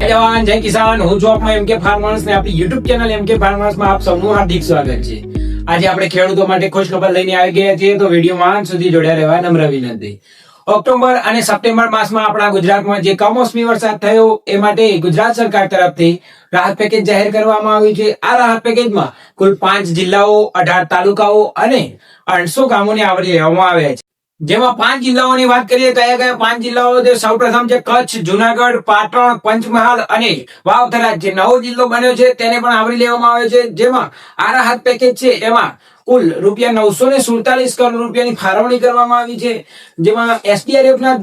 જવાન, જય કિસાન, હું છું આપમાં એમકે ફાર્મર્સ ને આપણી YouTube ચેનલ એમકે ફાર્મર્સમાં આપ સૌનું હાર્દિક સ્વાગત છે. આજે આપણે ખેડૂતો માટે ખુશખબર લઈને આવી ગયા છીએ તો વિડીયોમાં સુધી જોડ્યા રહેવા નમ્ર વિનંતી. ઓક્ટોબર અને સપ્ટેમ્બર માસમાં આપણા ગુજરાતમાં જે કમોસમી વરસાદ થયો એ માટે ગુજરાત સરકાર તરફથી રાહત પેકેજ જાહેર કરવામાં આવ્યું છે. આ રાહત પેકેજમાં કુલ પાંચ જિલ્લાઓ, અઢાર તાલુકાઓ અને આઠસો ગામોને આવરી લેવામાં આવ્યા છે. જેમાં પાંચ જિલ્લાઓની વાત કરીએ કયા કયા પાંચ જિલ્લાઓ છે. સૌપ્રથમ છે કચ્છ, જુનાગઢ, પાટણ, પંચમહાલ અને વાવથરા. જે નવો જિલ્લો બન્યો છે તેને પણ આવરી લેવામાં આવ્યો છે. જેમાં આ રાહત પેકેજ છે. એમાં કુલ રૂપિયા નવસો ને સુડતાલીસ કરોડ રૂપિયાની ફાળવણી કરવામાં આવી છે. જેમાં એસડીઆરએફ ના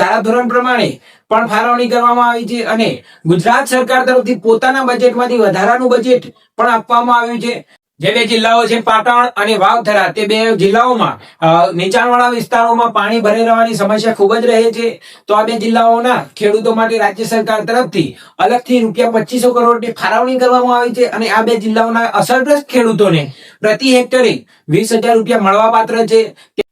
ધારાધોરણ પ્રમાણે પણ ફાળવણી કરવામાં આવી છે અને ગુજરાત સરકાર તરફથી પોતાના બજેટમાંથી વધારાનું બજેટ પણ આપવામાં આવ્યું છે. જે બે જિલ્લાઓ છે, પાટણ અને વાવથરા, તે બે જિલ્લાઓમાં નીચાણવાળા વિસ્તારોમાં પાણી ભરાઈ રહેવાની સમસ્યા ખૂબ જ રહે છે. તો આ બે જિલ્લાઓના ખેડૂતો માટે રાજ્ય સરકાર તરફથી અલગથી રૂપિયા પચીસો કરોડની ફાળવણી કરવામાં આવી છે અને આ બે જિલ્લાઓના અસરગ્રસ્ત ખેડૂતોને પ્રતિ હેક્ટરે વીસ હજાર રૂપિયા મળવાપાત્ર છે.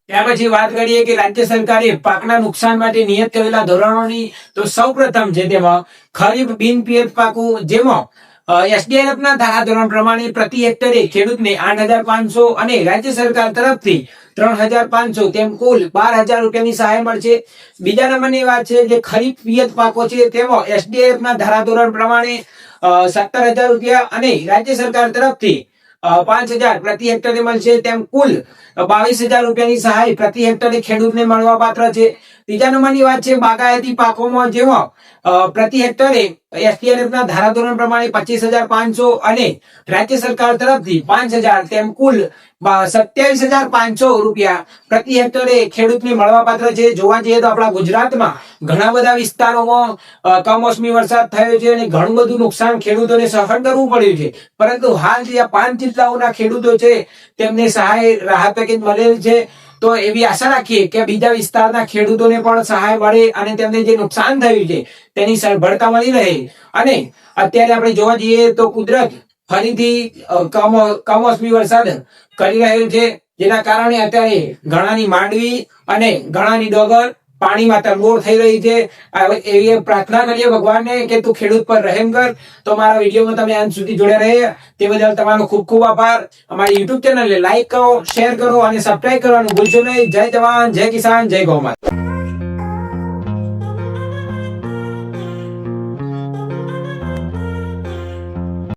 ત્યાર પછી વાત કરીએ કે રાજ્ય સરકારે પાકના નુકસાન માટે નિયત કરેલા ધોરણોની, તો સૌ પ્રથમ છે તેમાં ખરીફ બિન પિયત પાકું, જેમાં એસડીઆરએફ ના ધારાધોરણ પ્રમાણે પ્રતિ હેક્ટરે ખેડૂતને આઠ હજાર પાંચસો અને રાજ્ય સરકાર તરફથી ત્રણ હજાર પાંચસો, તેમ કુલ બાર હજાર રૂપિયાની સહાય મળશે. બીજા નંબરની વાત છે જે ખરીફ પિયત પાકો છે, તેમાં એસડીએફના ધારાધોરણ પ્રમાણે સત્તર હજાર રૂપિયા અને રાજ્ય સરકાર તરફથી પાંચ હજાર પ્રતિ હેક્ટરે મળશે, તેમ કુલ બાવીસ હજાર રૂપિયાની સહાય પ્રતિ હેક્ટરે ખેડૂતને મળવા પાત્ર છે ત્રીજા નંબરની વાત છે, બાગાયતી પાકોમાં જેમાં પ્રતિ હેક્ટરે એસટીઆરએફ ના ધારાધોરણ પ્રમાણે પચીસ હજાર પાંચસો અને રાજ્ય સરકાર તરફથી પાંચ હજાર તેમ કુલ સત્યાવીસ હજાર પાંચસો રૂપિયા પ્રતિ હેક્ટરે ખેડૂતને મળવાપાત્ર છે. જોવા જઈએ તો આપણા ગુજરાતમાં ઘણા બધા વિસ્તારોમાં કમોસમી વરસાદ થયો છે અને ઘણું બધું નુકસાન ખેડૂતોને સહન કરવું પડ્યું છે. પરંતુ હાલ જે પાંચ જિલ્લાઓના ખેડૂતો છે, તેમને સહાય રાહત પેકેજ મળેલ છે. તો એવી આશા રાખીએ કે બીજા વિસ્તારના ખેડૂતોને પણ સહાય મળે અને તેમને જે નુકસાન થયું છે, તેની સરભરતા મળી રહે. અને અત્યારે આપણે જોવા જઈએ તો કુદરત ફરીથી કમોસમી વરસાદ કરી રહ્યો છે, જેના કારણે અત્યારે ઘણાની માંડવી અને ઘણાની ડોગર પાણીમાં તરબોળ થઈ રહી છે. એવી પ્રાર્થના કરીએ ભગવાનને કે તું ખેડૂત પર રહેમ કર. તો મારા વિડીયોમાં તમે અંત સુધી જોડ્યા રહે તે બદલ તમારો ખૂબ ખૂબ આભાર. અમારી યુટ્યુબ ચેનલને લાઈક કરો શેર કરો અને સબસ્ક્રાઈબ કરવાનું ભૂલશો નહીં. જય જવાન, જય કિસાન, જય ગૌ માતા.